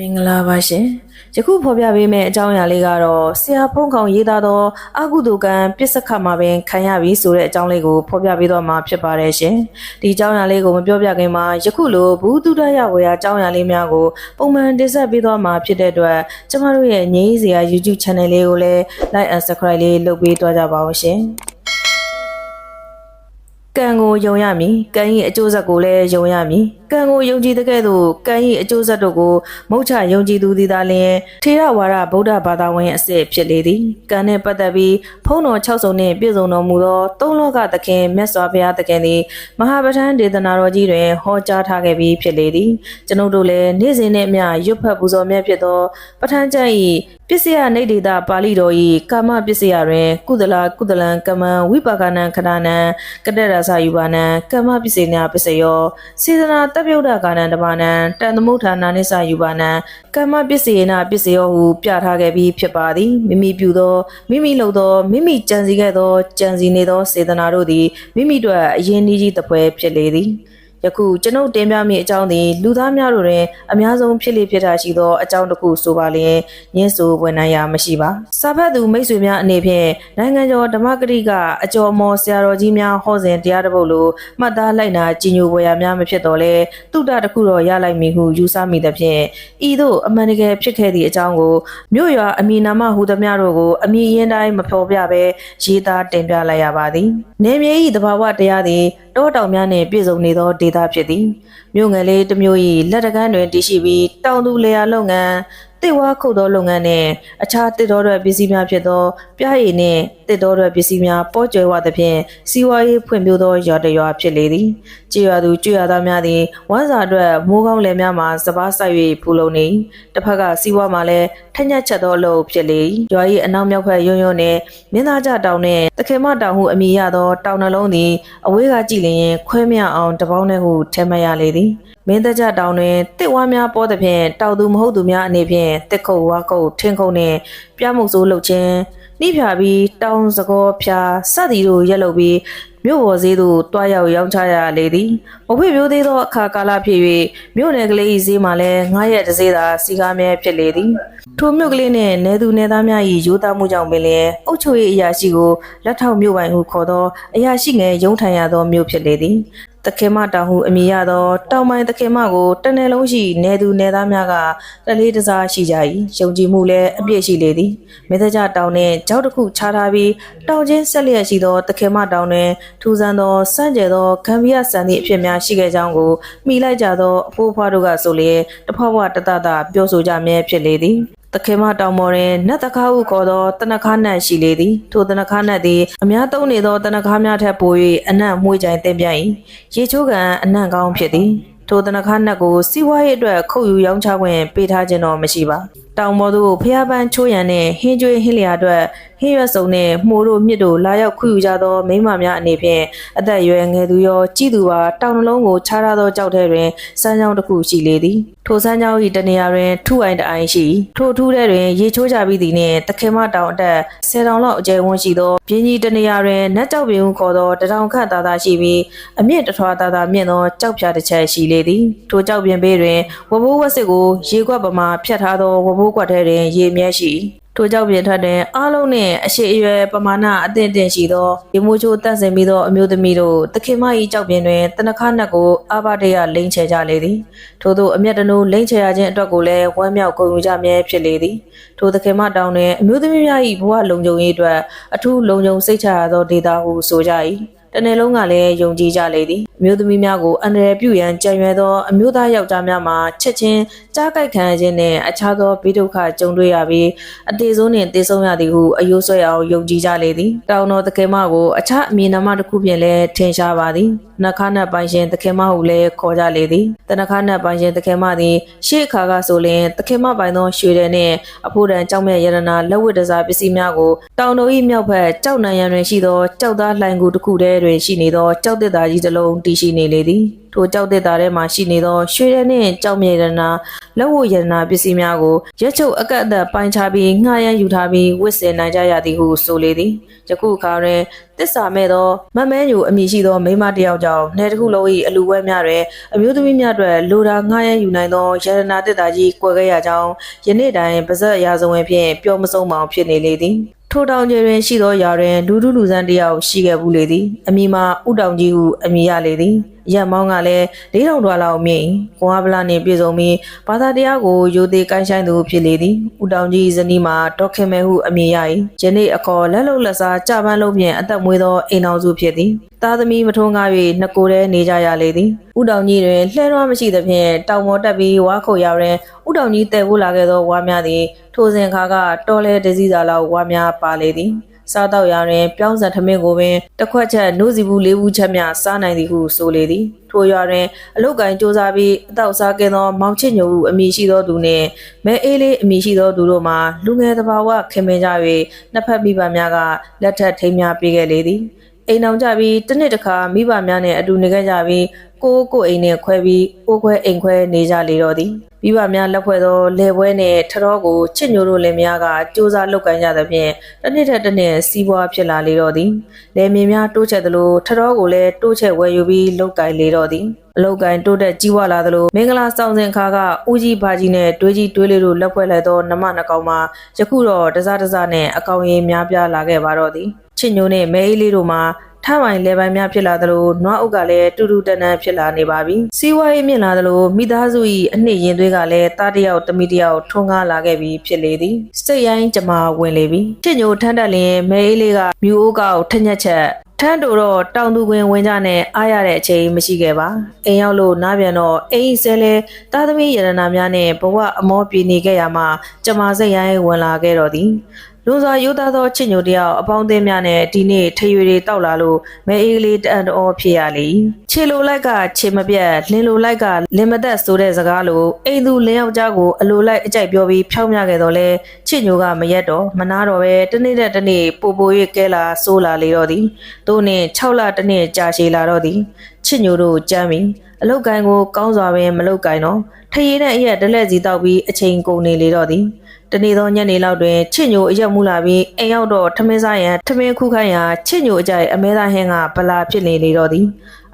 မင်္ဂလာပါရှင်ယခုဖော်ပြပေးမယ့်အကြောင်းအရာလေးကတော့ဆရာဖုံးကောင်ရေးသားသောအကုသိုလ်ကံပစ္စခတ်မှာပင်ခံရပြီဆိုတဲ့အကြောင်းလေးကိုဖော်ပြပေးတော့မှာဖြစ်ပါတယ်ရှင်ဒီအကြောင်းအရာလေးကိုမပြောပြခင်မှာယခုလိုဘူးတုဒရဝေယအကြောင်းအရာလေးများကိုပုံမှန်တင်ဆက်ပေးတော့မှာဖြစ်တဲ့အတွက်ကျမတို့ရဲ့ငြိမ်းစရာ YouTube channel လေးကိုလည်း like and subscribe လေးလုပ်ပေးသွားကြပါဦးရှင်ကံကိုယုံရမည်ကံ၏အကျိုးဆက်ကိုလည်းယုံရမည်ကံကိုယုံကြည်တဲ့ကဲ့သို့ကံ၏အကျိုးဆက်တို့ကိုမုတ်ချယုံကြည်သူသည်သာလျှင်ထေရဝါဒဗုဒ္ဓဘာသာဝင်အစစ်ဖြစ်လေသည်ကံနှင့်ပတ်သက်ပြီးဖုံးတော်6ဆုံနှင့်ပြည့်စုံတော်မူသောသုံးလောကသခင်မြတ်စွာဘုရားသခင်သည်မဟာပဋ္ဌာန်းဒေသနာတော်ကြီးတွင်ဟောကြားထားခဲ့ပြီးဖြစ်လေသည်ကျွန်ုပ်တို့လည်းနေ့စဉ်နှင့်အမျှရွတ်ဖတ်ပူဇော်မြတ်ဖြစ်သောပဋ္ဌာန်းကျမ်း၏ပစ္စယနေဒေတာပါဠိတော်၏ကာမပစ္စယတွင်ကုသလကုသလံကမံဝိပါကနံခဏနံကတ္တရသယူပါနံကမ္မပစ္စေနာပစ္စယောစေတနာတပြုတ်တာကာနံတမနံတန်သမုဋ္ဌာနာနိစ္စယူပါနံကမ္မပစ္စေနာပစ္စယောဟုပြထားခဲ့ပြီးဖြစ်ပါသည်မိမိပြုသောမိမိလုပ်သောမိမိကြံစီခဲ့သောကြံစီနေသောစေတနာတို့သည်မိမိတို့အရင်ကြီးကြီးတပွဲဖြစ်လေသည် ယခုကျွန်ုပ်တင်ပြမိအကြောင်းသည်လူသားများတို့တွင်အများဆုံးဖြစ်လေဖြစ်တာရှိသောအကြောင်းတစ်ခုဆိုပါလျင်ညင်းဆိုဝန်နိုင်ရာမရှိပါစာဖတ်သူမိတ်ဆွေများအနေဖြင့်နိုင်ငံကျော်ဓမ္မဂရိကအကျော်မော်ဆရာတော်ကြီးများဟောစဉ်တရားတစ်ပုဒ်လိုမှတ်သားလိုက်နာကြည်ညိုပွဲရာများမဖြစ်တော့လဲတုဒ္ဒတစ်ခုတော့ရလိုက်မည်ဟုယူဆမိသဖြင့်ဤသို့အမှန်တကယ်ဖြစ်ခဲ့သည့်အကြောင်းကိုမြို့ရွာအမည်နာမဟူသည်များတို့ကိုအမည်ရင်းတိုင်းမဖော်ပြဘဲရေးသားတင်ပြလိုက်ရပါသည်နေမြေ၏တဘာဝတရားသည် တောတောင်များနှင့်ပြည့်စုံနေသောဒေသဖြစ်သည်မြို့ငယ်လေးတစ်မျိုး၏လက်တကမ်းတွင်တည်ရှိပြီးတောင်သူလယ်ယာလုပ်ငန်း တစ်ဝါခုတ်သောလုပ်ငန်းနှင့်အခြားတစ်တော်ရွက်ပစ္စည်းများဖြစ်သောပြားရည်နှင့်တစ်တော်ရွက်ပစ္စည်းများပေါ်ကျွယ်ဝသဖြင့်စီးပွားရေးဖွံ့ဖြိုးသောရွာတစ်ရွာဖြစ်လေသည်ကြေးရွာသူကျွေးရွာသားများသည်ဝမ်းစာအတွက်မိုးကောင်းလယ်များမှာစပားဆိုင်၍ဖူလုံနေတစ်ဖက်ကစီးပွားမှာလည်းထက်ညက်ချက်သောအလုပ်ဖြစ်လေရွာ၏အနောက်မြောက်ဘက်ယွန်းယွန်းနှင့်မင်းသားကြတောင်နှင့်တခင်မတောင်ဟုအမည်ရသောတောင်နှလုံးသည်အဝေးကကြည့်လျင်ခွဲမြအောင်တပေါင်းနှင့်ဟုထဲမှတ်ရလေသည် မင်းသက်ကြတောင်တွင်တစ်ဝါများပေါ်သဖြင့်တောက်သူမဟုတ်သူများအနေဖြင့်တစ်ခုတ်ဝါကုတ်ထင်းခုတ်နှင့်ပြမှုစိုးလုပ်ခြင်းနှိဖြာပြီးတောင်စကောဖြာစသည်တို့ရက်လုပ်ပြီးမြို့ပေါ်ဈေးသို့တွားရောက်ရောင်းချရလေသည်မဖွေပြိုးသေးသောအခါကာလဖြစ်၍မြို့နယ်ကလေး၏ဈေးမှာလည်းငားရက်တစ်စေးသာစီကားမြဲဖြစ်လေသည်ထိုမြို့ကလေးနှင့်နေသူနေသားများ၏ရိုးသားမှုကြောင့်ပင်လျင်အုတ်ချုပ်၏အရာရှိကိုလက်ထောက်မြို့ပိုင်ဟုခေါ်သောအရာရှိငယ်ရုံးထိုင်ရသောမြို့ဖြစ်လေသည် တခင်မတောင်ဟုအမည်ရသောတောင်ပိုင်းတခင်မကိုတနယ်လုံးရှိနေသူနေသားများကတလေးတစားရှိကြ၏ယုံကြည်မှုလည်းအပြည့်ရှိလေသည်မေသကြတောင်နှင့်ကြောက်တစ်ခုခြားထားပြီးတောင်ချင်းဆက်လျက်ရှိသောတခင်မတောင်တွင်ထူဆန်းသောစန့်ကျဲသောဂံဗီယဆန်သည့်အဖြစ်များရှိခဲ့ကြောင်းကိုမိလိုက်ကြသောအဖိုးအဖွားတို့ကဆိုလျက်တဖွားဖွားတတတပြောဆိုကြမြဲဖြစ်လေသည် တခေမတောင်မော်တွင်နတ်တကားဟုခေါ်သောတနခါနတ်ရှိလေသည်ထိုတနခါနတ်သည်အများသုံးနေသောတနခါများထက်ပို၍အနံ့မွှေးကြိုင်တင်ပြ၏ရေချိုးကန်အနံ့ကောင်းဖြစ်သည်ထိုတနခါနတ်ကိုစီးပွားရေးအတွက်ခုတ်ယူရောင်းချခွင့်ပေးထားခြင်းတော့မရှိပါတောင်ပေါ်သို့ဖျားပန်းချိုးရန်နှင့်ဟင်းကျွေးဟင်းလျာအတွက် ဟင်းရွက်စုံနှင့်မှုတို့မြစ်တို့လာရောက်ခုယူကြသောမိန်းမများအနေဖြင့်အသက်အရွယ်ငယ်သူရောကြီးသူပါတောင်နှလုံးကိုခြားထားသောကြောက်ထဲတွင်စမ်းကြောင်းတစ်ခုရှိလေသည်ထိုစမ်းကြောင်း၏တနေရာတွင်ထုအိုင်တအိုင်ရှိထိုထူးထဲတွင်ရေချိုးကြပြီးသည်နှင့်တခင်မတောင်အတက်ဆယ်တောင်လောက်အကျယ်ဝန်းရှိသောပြင်းကြီးတနေရာတွင်နတ်ကြောက်ပင်ဟုခေါ်သောတထောင်ခန့်သာသာရှိပြီးအမြင့်တစ်ထွာသာသာမြင့်သောကြောက်ဖြာတစ်ချက်ရှိလေသည်ထိုကြောက်ပင်ဘေးတွင်ဝဘိုးဝက်စစ်ကိုရေခွက်ပမာဖြတ်ထားသောဝဘိုးကွက်ထဲတွင်ရေမြဲရှိ ထိုကြောင့်ပြင်ထွက်တွင်အားလုံးနှင့်အရှိအရွယ်ပမာဏအသင့်အတင့်ရှိသောရေမိုးချိုးတန့်စင်ပြီးသောအမျိုးသမီးတို့တခင်မ၏ကြောက်ပြင်တွင်တနခါနတ်ကိုအာဘတရလိမ့်ချကြလေသည်ထို့သောအမျက်တနိုးလိမ့်ချရခြင်းအတွက်ကိုလည်းဝမ်းမြောက်ဂုဏ်ယူကြမြဲဖြစ်လေသည်ထိုတခင်မတောင်တွင်အမျိုးသမီးများ၏ဘဝလုံခြုံရေးအတွက်အထူးလုံခြုံစိတ်ချရသောဒေတာဟုဆိုကြ၏ တနေ့လုံးကလည်းယုံကြည်ကြလေသည်အမျိုးသမီးများကိုအန္တရာယ်ပြုရန်ကြံရွယ်သောအမျိုးသားယောက်ျားများမှာချက်ချင်းကြားကြိုက်ခံရခြင်းနှင့်အခြားသောဘေးဒုက္ခကြုံတွေ့ရပြီးအသေးဆုံးနှင့်သေဆုံးရသည်ဟုအယိုးဆွဲအောင်ယုံကြည်ကြလေသည်တောင်တော်သခင်မကိုအခြားအမည်နာမတစ်ခုဖြင့်လည်းထင်ရှားပါသည်နှခါနတ်ပိုင်ရှင်သခင်မဟုလည်းခေါ်ကြလေသည်တနခါနတ်ပိုင်ရှင်သခင်မသည်ရှေ့အခါကဆိုလျှင်သခင်မပိုင်သောရွှေတဲ့နှင့်အဖို့တန်ကြောက်မြတ်ရတနာလက်ဝတ်တစားပစ္စည်းများကိုတောင်တော်၏မြောက်ဘက်ကြောက်နံရံတွင်ရှိသောကြောက်သားလှိုင်ကူတစ်ခုတည်းတွင်ရှိနေသောကြောက်တစ်သားကြီးတစ်လုံးတည်ရှိနေလေသည် ထိုကြောက်တဲ့တာထဲမှရှိနေသောရွှေရဲနှင့်ကြောက်မြေရနာလက်ဝတ်ရတနာပစ္စည်းများကိုရက်ချုပ်အကန့်အသတ်ပိုင်းခြားပြီးငှားရမ်းယူထားပြီးဝစ်စင်နိုင်ကြရသည်ဟုဆိုလေသည်ယခုအခါတွင်တစ္ဆာမဲ့သောမတ်မဲညိုအမည်ရှိသောမိန်းမတစ်ယောက်ကြောင့်နေတစ်ခုလုံး၏အလူဝဲများတွင်အမျိုးသမီးများအတွက်လိုတာငှားရမ်းယူနိုင်သောရတနာတစ်တာကြီးကွယ်ခဲ့ရကြောင်းယနေ့တိုင်ပါဇက်အရာဇဝင်ဖြင့်ပြောမဆုံးမောင်ဖြစ်နေလေသည်ထိုတောင်ကျတွင်ရှိသောယာတွင်လူထုလူဆန်းတစ်ယောက်ရှိခဲ့ဘူးလေသည်အမိမှာဥတောင်ကြီးဟုအမိရလေသည် ရက်မောင်းကလည်း၄000ဒေါ်လာလောက်မြင့်ကွာဗလာနှင့်ပြည်စုံပြီးဘာသာတရားကိုယိုသေးကိုင်းဆိုင်သူဖြစ်လေသည်ဥတောင်ကြီးဇနီးမှာဒေါက်ခင်မဲဟုအမိရ၏ယနေ့အခေါ်လက်လုံလက်စားကြပန်းလုံးဖြင့်အသက်မွေးသောအိမ်တော်စုဖြစ်သည်သားသမီးမထွန်းကား၍နှစ်ကိုယ်တည်းနေကြရလေသည်ဥတောင်ကြီးတွင်လှဲလွှမ်းမရှိသဖြင့်တောင်ပေါ်တက်ပြီးဝါခုတ်ရတွင်ဥတောင်ကြီးတည်ဖို့လာခဲ့သောဝါများသည်ထိုစဉ်ခါကတော်လဲတစည်းစာလောက်ဝါများပါလေသည် စားတော့ရတွင်ပြောင်းစံထမင်းကိုပင်တစ်ခွက်ချက်နှုတ်စီဘူးလေးဘူးချက်များစားနိုင်သည်ဟုဆိုလေသည်ထိုရွာတွင်အလုတ်ကန်စ조사ပြီးအတော့စားကင်းသောမောင်ချစ်ညိုဟုအမည်ရှိသောသူနှင့်မဲအေးလေးအမည်ရှိသောသူတို့မှာလူငယ်တဘာဝခင်မင်ကြ၍နှစ်ဖက်မိဘများကလက်ထပ်ထိမ်းများပေးခဲ့လေသည်အိမ်အောင်ကြပြီးတစ်နှစ်တစ်ခါမိဘများနဲ့အတူနေခဲ့ကြပြီး ကိုကိုအိမ်နဲ့ခွဲပြီးကိုခွဲအိမ်ခွဲနေကြလေတော့သည်မိဘများလက်ဖွဲ့သောလေပွဲနှင့်ထတော်ကိုချစ်ညိုတို့လင်မယားကစူးစမ်းလုပ်ကိုင်ကြသဖြင့်တစ်နှစ်ထက်တစ်နှစ်စီးပွားဖြစ်လာလေတော့သည်လေမြင်များတိုးချက်သလိုထတော်ကိုလည်းတိုးချက်ဝယ်ယူပြီးလုပ်ကိုင်လေတော့သည်အလုတ်ကိုင်တိုးတက်ကြီးဝါလာသလိုမင်္ဂလာဆောင်စဉ်ခါကဦးကြီးဘာကြီးနဲ့တွေးကြီးတွေးလေးတို့လက်ဖွဲ့လိုက်သောနမနှကောင်မှာယခုတော့တစားတစားနဲ့အကောင်ရင်များပြားလာခဲ့ပါတော့သည်ချစ်ညိုနဲ့မဲအေးလေးတို့မှာ ထမိုင်လေပိုင်းများဖြစ်လာသလိုနွားအုပ်ကလည်းတူတူတန်တန်ဖြစ်လာနေပါပြီစီးပွားရေးမြင့်လာသလိုမိသားစု၏အနှစ်ရင်သွေးကလည်းတားတယောက်တမိတယောက်ထွန်းကားလာခဲ့ပြီးဖြစ်လေသည်စိတ်ရိုင်းကြမှာဝင်လေပြီချစ်ညိုထမ်းတက်လျင်မဲအေးလေးကမြူအိုးကောက်ထညက်ချက်ထန်းတို့တော့တောင်သူခွင်ဝင်ကြနဲ့အားရတဲ့အချိန်မရှိခဲ့ပါအိမ်ရောက်လို့နားပြန်တော့အိမ်ဆဲလဲသားသမီးရတနာများနဲ့ဘဝအမောပြေနေခဲ့ရမှာကျမစိတ်ရိုင်းဝင်လာခဲ့တော့သည် လွန်စွာရိုးသားသောချစ်ညိုတယောက်အပေါင်းအသင်းများနဲ့ဒီနေ့ထရွေတွေတောက်လာလို့မဲအေးကလေးတအံ့တော်ဖြစ်ရလေခြေလိုလိုက်ကခြေမပြတ်လင်းလိုလိုက်ကလင်းမသက်ဆိုတဲ့စကားလိုအိမ်သူလင်းယောက်ျားကိုအလိုလိုက်အကြိုက်ပြောပြီးဖြောင်းမြခဲ့တော့လဲချစ်ညိုကမရက်တော့မနာတော့ပဲတနေ့တဲ့တနေ့ပိုပို၍ကဲလာဆိုးလာလေတော့သည်သူနှင့်6လတနေ့ကြာရှည်လာတော့သည်ချစ်ညိုတို့ကြမ်းပြီအလုတ်ကိုင်းကိုကောင်းစွာပင်မလုတ်ကိုင်းတော့ထရည်နဲ့အရက်တလက်စီတောက်ပြီးအချိန်ကုန်နေလေတော့သည် တနေ့သောညနေလောက်တွင်ချစ်ညိုအရက်မူလာပြီးအိမ်ရောက်တော့ထမင်းစားရန်ထမင်းခုခိုင်းရာချစ်ညိုအကြိုက်အမဲသားဟင်းကဗလာဖြစ်နေလေတော့သည်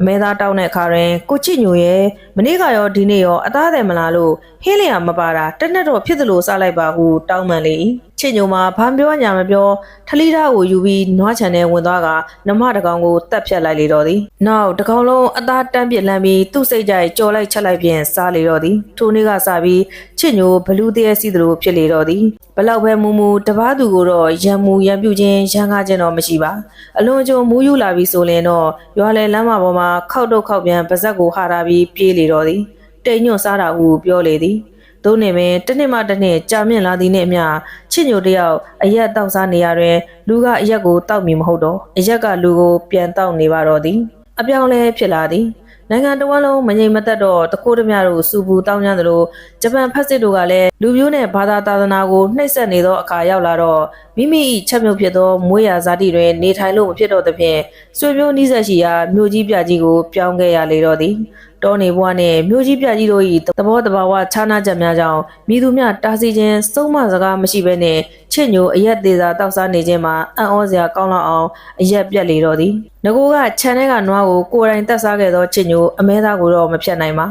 အမဲသားတောင်းတဲ့အခါတွင်ကိုချစ်ညိုရဲ့မနေ့ကရောဒီနေ့ရောအသားတယ်မလားလို့ဟင်းလျာမပါတာတက်နဲ့တော့ဖြစ်သလိုစားလိုက်ပါဟုတောင်းပန်လေ၏ချစ်ညိုမှာဘာပြောညာမပြောထလီသားကိုယူပြီးနွားချန်ထဲဝင်သွားကနမတကောင်ကိုတက်ဖြတ်လိုက်လေတော့သည်နောက်တကောင်လုံးအသားတန်းပြစ်လန်းပြီးသူ့စိတ်ကြိုက်ကြော်လိုက်ချက်လိုက်ပြင်စားလေတော့သည်ထိုနေ့ကစပြီးချစ်ညိုဘလူးတည်းစီသလိုဖြစ်လေတော့သည်ဘလောက်ပဲမူမူတပားသူကိုတော့ရံမူရံပြူခြင်းရန်ကားခြင်းတော့မရှိပါအလွန်ကြုံမူးယူလာပြီးဆိုရင်တော့ရွာလေလမ်းမပေါ်မှာခောက်တော့ခောက်ပြန်ပါဇက်ကိုဟာတာပြီးပြေးလေတော့သည်တိမ်ညွတ်စားတာဟုပြောလေသည်သို့နေပင်တစ်နှစ်မှတစ်နှစ်ကြာမြင့်လာသည်နှင့်အမျှချစ်ညိုတယောက်အရက်တောက်စားနေရတွင်လူကအရက်ကိုတောက်မီမဟုတ်တော့အရက်ကလူကိုပြန်တောက်နေပါတော့သည်အပြောင်းလဲဖြစ်လာသည် နိုင်ငံတော်ဝန်လုံးမငြိမ်မသက်တော့တခိုးတမရတို့စူပူတောင်းကြသလိုဂျပန်ဖက်စစ်တို့ကလည်းလူမျိုးနဲ့ဘာသာသာသနာကိုနှိပ်စက်နေသောအခါရောက်လာတော့မိမိ၏ချက်မြုပ်ဖြစ်သောမွေးရာဇာတိတွင်နေထိုင်လို့မဖြစ်တော့သဖြင့်ဆွေမျိုးနှိစက်ရှိရာမြို့ကြီးပြကြီးကိုပြောင်းခဲ့ရလေတော့သည် တောနေဘွားနှင့်မြို့ကြီးပြကြီးတို့၏သဘောတဘာဝခြားနာချက်များကြောင့်မိသူများတားဆီးခြင်းစုံမစကားမရှိဘဲနှင့်ချစ်ညိုအရက်သေးစာတောက်စားနေခြင်းမှာအံ့ဩစရာကောင်းလောက်အောင်အရက်ပြက်လေတော့သည်ငကိုကခြံထဲကနွားကိုကိုယ်တိုင်တက်စားခဲ့သောချစ်ညိုအမဲသားကိုတော့မဖြတ်နိုင်ပါ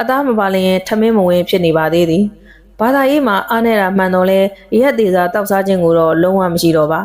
အသားမပါလျင်ထမင်းမဝင်ဖြစ်နေပါသေးသည်ဘာသာရေးမှာအားနေတာမှန်တော့လဲရက်သေးစာတောက်စားခြင်းကိုတော့လုံးဝမရှိတော့ပါ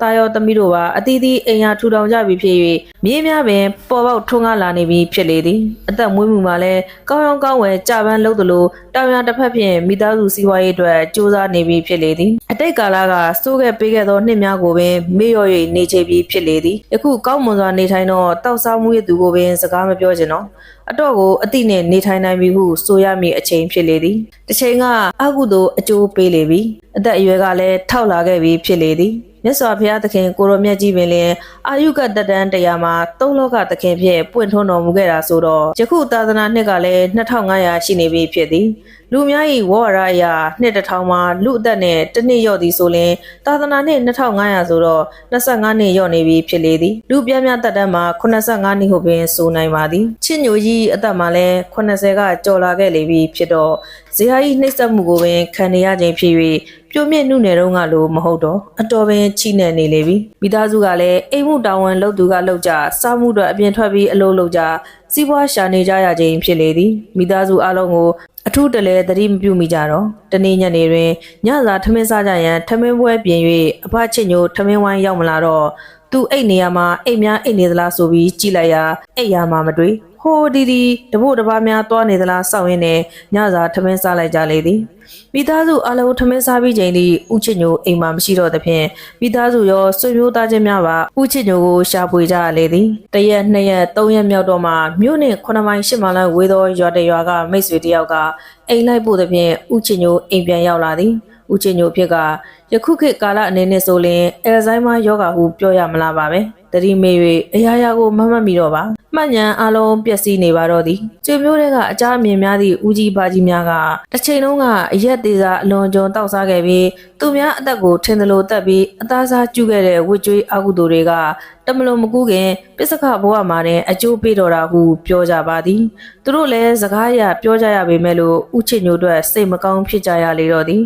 တာယောသမီးတို့ပါအသီးသီးအိမ်ယာထူထောင်ကြပြီဖြစ်၍မြေးများပင်ပေါ်ပေါက်ထွန်းကားလာနေပြီဖြစ်လေသည်အသက်မွေးမှုမှာလည်းကောင်းရောင်းကောင်းဝယ်ကြပန်းလုပ်သလိုတောင်ရတစ်ဖက်ဖြင့်မိသားစုစီးပွားရေးအတွက်စူးစမ်းနေပြီဖြစ်လေသည်အတိတ်ကာလကစိုးခဲ့ပေးခဲ့သောနှစ်များကိုပင်မေ့လျော့၍နေချေပြီဖြစ်လေသည်ယခုကောင်းမွန်စွာနေထိုင်သောတောက်စားမှုရဲ့သူကိုပင်စကားမပြောချင်တော့ အတော့ကိုအတိနဲ့နေထိုင်နိုင်ပြီဟုဆိုရမည့်အချိန်ဖြစ်လေသည်တစ်ချိန်ကအကုသို့အကျိုးပေးလေပြီအသက်အရွယ်ကလည်းထောက်လာခဲ့ပြီဖြစ်လေသည်မြတ်စွာဘုရားသခင်ကိုရောမြတ်ကြီးပင်လျင်အာယုကတတန်းတရားမှာသုံးလောကသခင်ဖြင့်ပွင့်ထွန်းတော်မူခဲ့တာဆိုတော့ယခုသာသနာနှစ်ကလည်း2500ရှိနေပြီဖြစ်သည် လူအများ၏ဝေါ်ရအရာနှစ်တစ်ထောင်မှာလူအသက်နဲ့တစ်နှစ်ရော့သည်ဆိုလျှင်သာသနာနှစ်2500ဆိုတော့25နှစ်ရော့နေပြီဖြစ်လေသည်လူပြားများတက်တန်းမှာ85နှစ်ဟုပင်ဆိုနိုင်ပါသည်ချစ်ညိုကြီးအသက်မှာလည်း80ကကျော်လာခဲ့လေပြီဖြစ်တော့ဇေဟာကြီးနှိမ့်ဆက်မှုကိုပင်ခံနေရခြင်းဖြစ်၍ ပြိုမြင့်နှုနယ်တုန်းကလိုမဟုတ်တော့အတော်ပင်ချိနေနေလေပြီမိသားစုကလည်းအိမ်မှုတာဝန်လုပ်သူကလုပ်ကြစားမှုတော့အပြင်ထွက်ပြီးအလုပ်လုပ်ကြစီးပွားရှာနေကြရခြင်းဖြစ်လေသည်မိသားစုအလုံးကိုအထူးတလဲသတိမပြုမိကြတော့တနေ့ညနေတွင်ညစာထမင်းစားကြရန်ထမင်းပွဲပြင်၍အဖချစ်ညိုထမင်းဝိုင်းရောက်မလာတော့သူအိတ်နေရမှာအိတ်များအိတ်နေသလားဆိုပြီးကြည့်လိုက်ရာအိတ်ရမှာမတွေ့ ဟိုဒီဒီတပို့တစ်ပါးများတွားနေသလားစောင့်ရင်းနဲ့ညစာထမင်းစားလိုက်ကြလေသည်မိသားစုအလုံးထမင်းစားပြီးချိန်ထိဥချစ်ညိုအိမ်မှာမရှိတော့သဖြင့်မိသားစုရောဆွေမျိုးသားချင်းများပါဥချစ်ညိုကိုရှာဖွေကြရလေသည်တရက်နှစ်ရက်သုံးရက်မြောက်တော့မှမြို့နှင့်9မိုင်10မိုင်လောက်ဝေးသောရွာတရွာကမိတ်ဆွေတယောက်ကအိမ်လိုက်ပို့သဖြင့်ဥချစ်ညိုအိမ်ပြန်ရောက်လာသည်ဥချစ်ညိုဖြစ်ကယခုခေတ်ကာလအနေနဲ့ဆိုရင်အယ်ဇိုင်းမာယောဂါဟုပြောရမလားပါပဲ တတိမေ၍အရာရာကိုမမှတ်မိတော့ပါမှတ်ဉဏ်အလုံးပျက်စီးနေပါတော့သည်ကျွေမျိုးတွေကအကြအမြင်များသည့်ဦးကြီးပါကြီးများကတစ်ချိန်လုံးကအရက်သေးစားအလွန်ကျွံတောက်စားခဲ့ပြီးသူများအသက်ကိုထင်သလိုတက်ပြီးအသားစားကျူးခဲ့တဲ့ဝစ်ကြွေးအကုသိုလ်တွေကတမလွန်မကူးခင်ပစ္စကဘဝမှာတဲ့အကျိုးပေးတော်တာဟုပြောကြပါသည်သူတို့လည်းစကားရပြောကြရပေမဲ့လို့ဥချစ်ညိုတို့စိတ်မကောင်းဖြစ်ကြရလေတော့သည်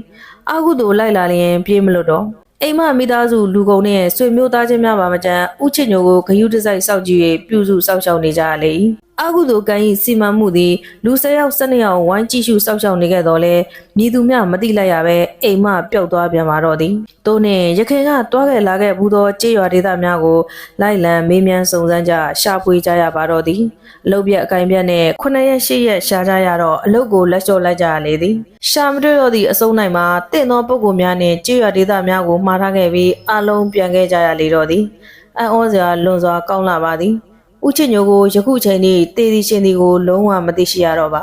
အကုသိုလ်လိုက်လာလျင်ပြေးမလို့တော့ အိမ်မမိသားစုလူကုန်နဲ့ဆွေမျိုးသားချင်းများပါမကြမ်းဥချစ်ညိုကိုဂယုတစိုက်စောက်ကြည့်၍ပြုစုစောက်ရှောက်နေကြရလေ၏ အကုသိုလ်ကံ၏စီမံမှုသည်လူ၁၀ယောက်၁၂ယောက်ဝိုင်းကြည့်ရှုစောက်ရှောက်နေခဲ့တော်လဲမြည်သူမျှမတိလိုက်ရပဲအိမ်မပျောက်သွားပြန်ပါတော့သည်တို့နှင့်ရခင်ကတွားခဲ့လာခဲ့ဘူးသောကြေးရွာဒေသများကိုလိုက်လံမေးမြန်းစုံစမ်းကြရှာဖွေကြရပါတော့သည်အလုတ်ပြက်အကင်ပြက်နဲ့9ရက်10ရက်ရှာကြရတော့အလုတ်ကိုလက်လျှော့လိုက်ကြရလေသည်ရှာမတွေ့တော့သည့်အစုံနိုင်မှာတင့်သောပုဂ္ဂိုလ်များနှင့်ကြေးရွာဒေသများကိုမှားထားခဲ့ပြီးအလုံးပြန်ခဲ့ကြရလေတော့သည်အံ့ဩစရာလွန်စွာကောင်းလာပါသည် ဦးချစ်ညိုကိုယခုချိန်ထိတည်တည်ရှင်သည်ကိုလုံးဝမသိရှိရတော့ပါ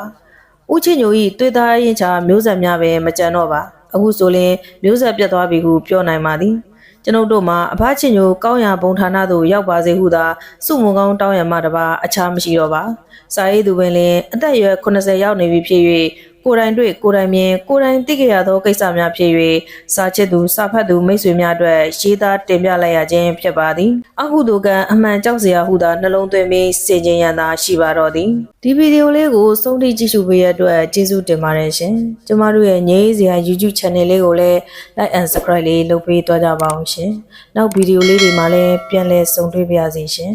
ဦးချစ်ညို၏တွေ့သားရင်ချာမျိုးဆက်များပဲမကြံတော့ပါအခုဆိုရင်မျိုးဆက်ပြတ်သွားပြီဟုပြောနိုင်ပါသည်ကျွန်ုပ်တို့မှာအဖချင်ညိုကောင်းရဘုံဌာနသို့ရောက်ပါစေဟုသာစုမုံကောင်းတောင်းရမှတပါအခြားမရှိတော့ပါစာရေးသူပင်လင်အသက်အရွယ်80ရောက်နေပြီဖြစ်၍ ကိုယ်တိုင်တွေ့ကိုယ်တိုင်မြင်ကိုယ်တိုင်သိကြရသောကိစ္စများဖြစ်၍စာချစ်သူစာဖတ်သူမိတ်ဆွေများအတွက်ရေးသားတင်ပြလိုက်ရခြင်းဖြစ်ပါသည်အဟုတုကအမှန်ကြောက်စရာဟုသာနှလုံးသွင်းပြီးစင်ကြင်ရန်သာရှိပါတော့သည်ဒီဗီဒီယိုလေးကိုစုံထိကြည့်ရှုပေးရတဲ့အတွက်ကျေးဇူးတင်ပါတယ်ရှင်ကျမတို့ရဲ့ငြိမ်းစရာ YouTube channel လေးကိုလည်း like and subscribe လေးလုပ်ပေးသွားကြပါအောင်ရှင်နောက်ဗီဒီယိုလေးတွေမှာလည်းပြန်လည်ဆုံတွေ့ပါရစေရှင်